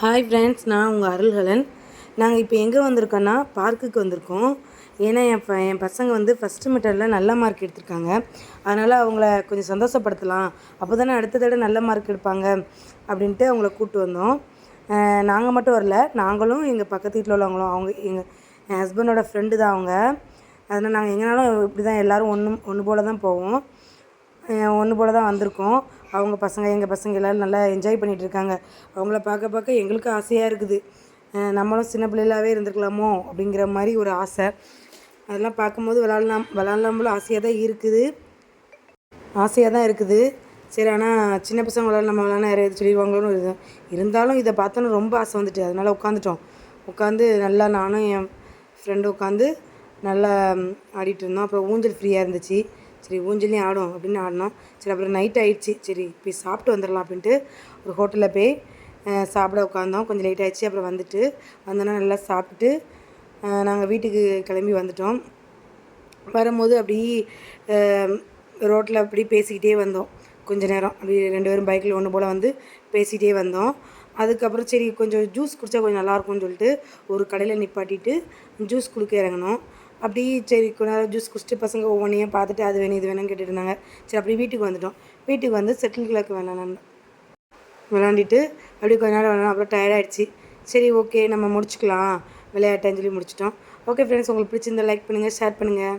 Hi friends நான் உங்கள் அருள்கலன் நாங்கள் இப்போ எங்கே வந்திருக்கோன்னா பார்க்குக்கு வந்திருக்கோம். ஏன்னா என் ப என் பசங்க வந்து ஃபஸ்ட்டு மீட்டரில் நல்ல மார்க் எடுத்திருக்காங்க. அதனால் அவங்கள கொஞ்சம் சந்தோஷப்படுத்தலாம். அப்போ தானே அடுத்த தடவை நல்ல மார்க் எடுப்பாங்க அப்படின்ட்டு அவங்கள கூப்பிட்டு வந்தோம். நாங்கள் மட்டும் வரல. நாங்களும் எங்கள் பக்கத்து வீட்டில் உள்ளவங்களும் அவங்க எங்கள் என் ஹஸ்பண்டோட ஃப்ரெண்டு தான் அவங்க. அதனால் நாங்கள் எங்கேனாலும் இப்படி தான் எல்லோரும் ஒன்று ஒன்று போல் தான் போவோம். ஒன்று போல் தான் வந்திருக்கோம். அவங்க பசங்க எங்கள் பசங்க எல்லோரும் நல்லா என்ஜாய் பண்ணிகிட்டு இருக்காங்க. அவங்கள பார்க்க பார்க்க எங்களுக்கும் ஆசையாக இருக்குது. நம்மளும் சின்ன பிள்ளைகளாகவே இருந்திருக்கலாமோ அப்படிங்கிற மாதிரி ஒரு ஆசை. அதெல்லாம் பார்க்கும்போது விளாட்லாம் விளாட்லாம்ல ஆசையாக தான் இருக்குது. ஆசையாக தான் இருக்குது. சரி ஆனால் சின்ன பசங்க விளாட நம்ம விளாட நிறைய சொல்லிடுவாங்களோன்னு ஒரு இருந்தாலும் இதை பார்த்தோன்னு ரொம்ப ஆசை வந்துட்டு. அதனால் உட்காந்துட்டோம். உட்காந்து நல்லா நானும் என் ஃப்ரெண்டும் உட்காந்து நல்லா ஆடிட்டு இருந்தோம். அப்புறம் ஊஞ்சல் ஃப்ரீயாக இருந்துச்சு. சரி ஊஞ்சலையும் ஆடும் அப்படின்னு ஆடினோம். சரி அப்புறம் நைட் ஆகிடுச்சி சரி போய் சாப்பிட்டு வந்துடலாம் அப்படின்ட்டு ஒரு ஹோட்டலில் போய் சாப்பிட உட்காந்தோம் கொஞ்சம் லேட் ஆயிடுச்சு அப்புறம் வந்துட்டு வந்தோன்னா நல்லா சாப்பிட்டுட்டு நாங்கள் வீட்டுக்கு கிளம்பி வந்துட்டோம். வரும்போது அப்படி ரோட்டில் அப்படி பேசிக்கிட்டே வந்தோம். கொஞ்ச நேரம் அப்படி ரெண்டு பேரும் பைக்கில் ஒன்று போல் வந்து பேசிகிட்டே வந்தோம். அதுக்கப்புறம் சரி கொஞ்சம் ஜூஸ் குடித்தா கொஞ்சம் நல்லாயிருக்கும்னு சொல்லிட்டு ஒரு கடையில் நிப்பாட்டிட்டு ஜூஸ் குடிக்க இறங்கினோம். அப்படியே சரி கொஞ்ச நேரம் ஜூஸ் குடிச்சிட்டு பசங்க ஒவ்வொன்றையும் பார்த்துட்டு அது வேணும் இது வேணும்னு கேட்டுட்டு இருந்தாங்க. சரி அப்படி வீட்டுக்கு வந்துட்டோம். வீட்டுக்கு வந்து செட்டில் கிழக்கு விளாண்டோம் விளாண்டிட்டு அப்படியே கொஞ்ச நேரம் விளாண்டோம். அப்புறம் டயர்டாயிடுச்சு சரி ஓகே நம்ம முடிச்சுக்கலாம். விளையாட்டேன்னு சொல்லி முடிச்சிட்டோம். ஓகே ஃப்ரெண்ட்ஸ் உங்களுக்கு பிடிச்சிருந்தா லைக் பண்ணுங்கள் ஷேர் பண்ணுங்கள்